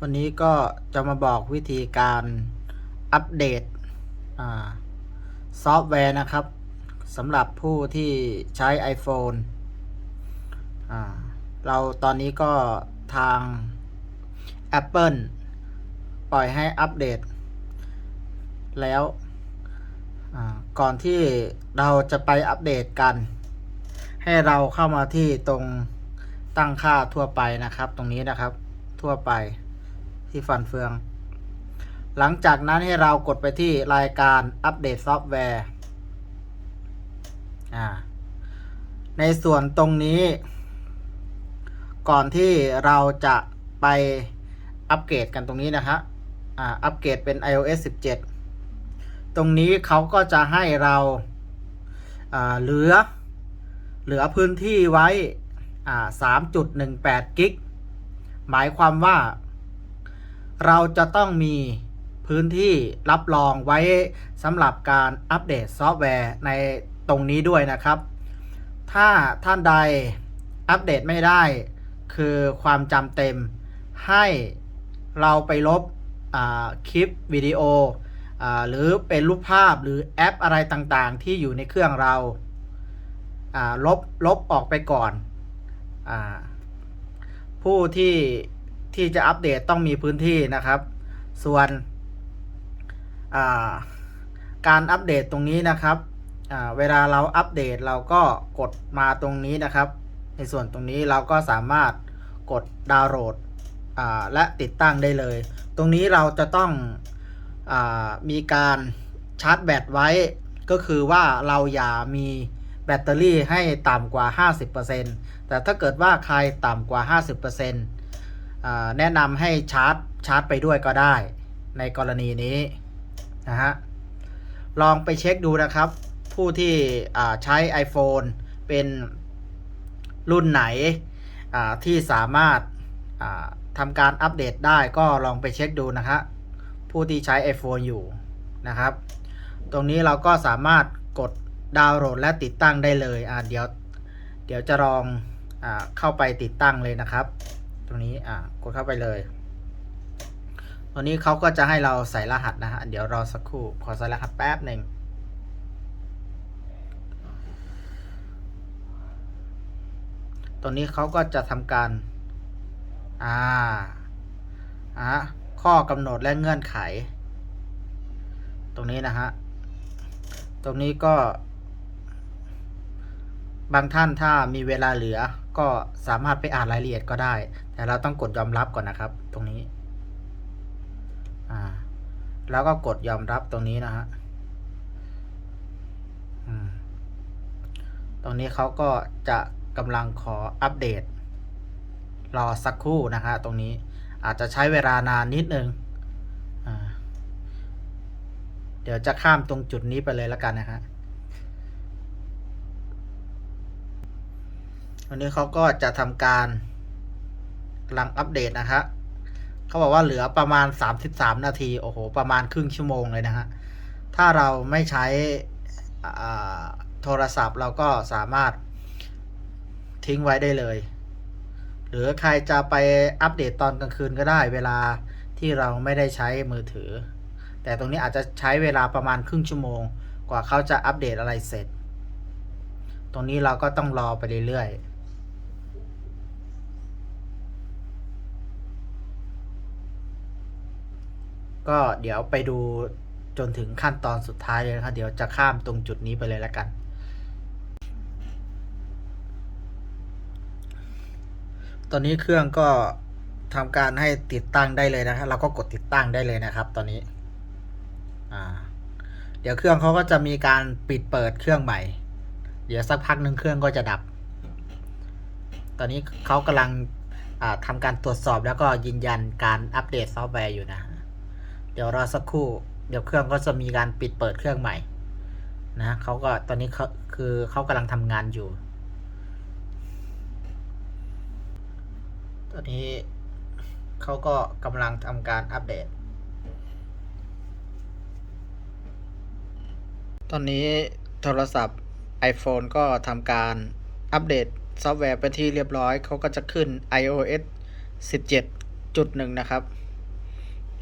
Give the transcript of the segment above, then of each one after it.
วันนี้ก็จะมาบอกวิธีการอัปเดตอซอฟต์แวร์นะครับสำหรับผู้ที่ใช้ iPhone เราตอนนี้ก็ทาง Apple ปล่อยให้อัปเดต แล้วก่อนที่เราจะไปอัปเดตกัน ให้เราเข้ามาที่ตรงตั้งค่าทั่วไปนะครับ ตรงนี้นะครับทั่วไป ที่ฟันเฟือง หลังจากนั้นให้เรากดไปที่รายการอัปเดตซอฟต์แวร์อ่าในส่วนตรงนี้ ก่อนที่เราจะไปอัปเกรดกันตรงนี้นะครับอ่าอัปเกรดเป็น iOS 17 ตรงนี้เขาก็จะให้เราอ่าเหลือ เหลือพื้นที่ไว้อ่า3.18 กิก หมายความว่า เราจะต้องมีพื้นที่รับรองไว้สำหรับการอัปเดตซอฟต์แวร์ในตรงนี้ด้วยนะครับ ถ้าท่านใดอัปเดตไม่ได้ คือความจำเต็ม ให้เราไปลบคลิปวิดีโออหรือเป็นรูปภาพหรือแอปอะไรต่างๆ ที่อยู่ในเครื่องเราลบลบออกไปก่อนอผู้ที่ ที่จะอัปเดตต้องมีพื้นที่นะครับ ส่วนการอัปเดตตรงนี้นะครับเวลาเราอัปเดตเราก็กดมาตรงนี้นะครับ ในส่วนตรงนี้เราก็สามารถกดดาวน์โหลดและติดตั้งได้เลย ตรงนี้เราจะต้องอมีการชาร์จแบตไว้ ก็คือว่าเราอย่ามีแบตเตอรี่ให้ต่ำกว่า 50%แต่ถ้าเกิดว่าใครต่ำกว่า 50% แนะนำให้ชาร์จชาร์จไปด้วยก็ได้ ในกรณีนี้นะฮะลองไปเช็คดูนะครับ ผู้ที่ใช้ iPhone เป็นรุ่นไหนที่สามารถทำการอัปเดตได้ก็ลองไปเช็คดูนะครับผู้ที่ใช้ iPhone อยู่นะครับ ตรงนี้เราก็สามารถกดดาวน์โหลดและติดตั้งได้เลยอ่าเดี๋ยว เดี๋ยวจะลองอเข้าไปติดตั้งเลยนะครับ ตรงนี้อ่ากดเข้าไปเลยตัวนี้เขาก็จะให้เราใส่รหัสนะฮะเดี๋ยวรอสักครู่ขอใส่รหัสแป๊บหนึ่งตัวนี้เขาก็จะทำการอ่าอ่าข้อกำหนดและเงื่อนไข ตรงนี้นะฮะตรงนี้ก็ บางท่านถ้ามีเวลาเหลือ ก็สามารถไปอ่านรายละเอียดก็ได้ แต่เราต้องกดยอมรับก่อนนะครับ ตรงนี้ อ่า แล้วก็กดยอมรับตรงนี้นะฮะตรงนี้เขาก็จะกำลังขออัปเดต รอสักครู่นะฮะตรงนี้อาจจะใช้เวลานานนิดนึงเดี๋ยวจะข้ามตรงจุดนี้ไปเลยแล้วกันนะฮะ วันนี้เขาก็จะทำการกำลังอัปเดตนะฮะเขาบอกว่าเหลือประมาณ 33 นาที โอ้โห ประมาณครึ่งชั่วโมงเลยนะฮะ ถ้าเราไม่ใช้โทรศัพท์เราก็สามารถทิ้งไว้ได้เลย หรือใครจะไปอัปเดตตอนกลางคืนก็ได้เวลาที่เราไม่ได้ใช้มือถือ แต่ตรงนี้อาจจะใช้เวลาประมาณครึ่งชั่วโมง กว่าเขาจะอัปเดตอะไรเสร็จ ตรงนี้เราก็ต้องรอไปเรื่อยๆ ก็เดี๋ยวไปดูจนถึงขั้นตอนสุดท้ายเลยนะครับ เดี๋ยวจะข้ามตรงจุดนี้ไปเลยแล้วกัน ตอนนี้เครื่องก็ทำการให้ติดตั้งได้เลยนะครับเราก็กดติดตั้งได้เลยนะครับ ตอนนี้ อ่า เดี๋ยวเครื่องเขาก็จะมีการปิดเปิดเครื่องใหม่ เดี๋ยวสักพักหนึ่งเครื่องก็จะดับ ตอนนี้เขากำลังทำการตรวจสอบแล้วก็ยืนยันการอัปเดตซอฟต์แวร์อยู่นะ เดี๋ยวรอสักครู่ เดี๋ยวเครื่องก็จะมีการปิดเปิดเครื่องใหม่ นะเขาก็ตอนนี้เขาคือเขากำลังทำงานอยู่ ตอนนี้เขาก็กำลังทำการอัปเดต ตอนนี้โทรศัพท์ iPhone ก็ทำการอัปเดตซอฟต์แวร์ไปที่เรียบร้อย เขาก็จะขึ้น iOS 17.1 นะครับ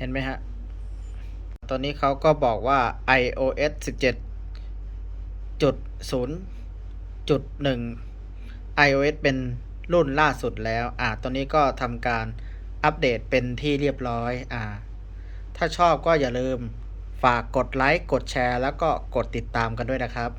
เห็นไหมฮะ ตอนนี้เขาก็บอกว่า iOS 17จุด0จุด1 iOS เป็นรุ่นล่าสุดแล้ว อ่าตอนนี้ก็ทำการอัปเดตเป็นที่เรียบร้อย อ่า ถ้าชอบก็อย่าลืมฝากกดไลค์ กดแชร์ แล้วก็กดติดตามกันด้วยนะครับ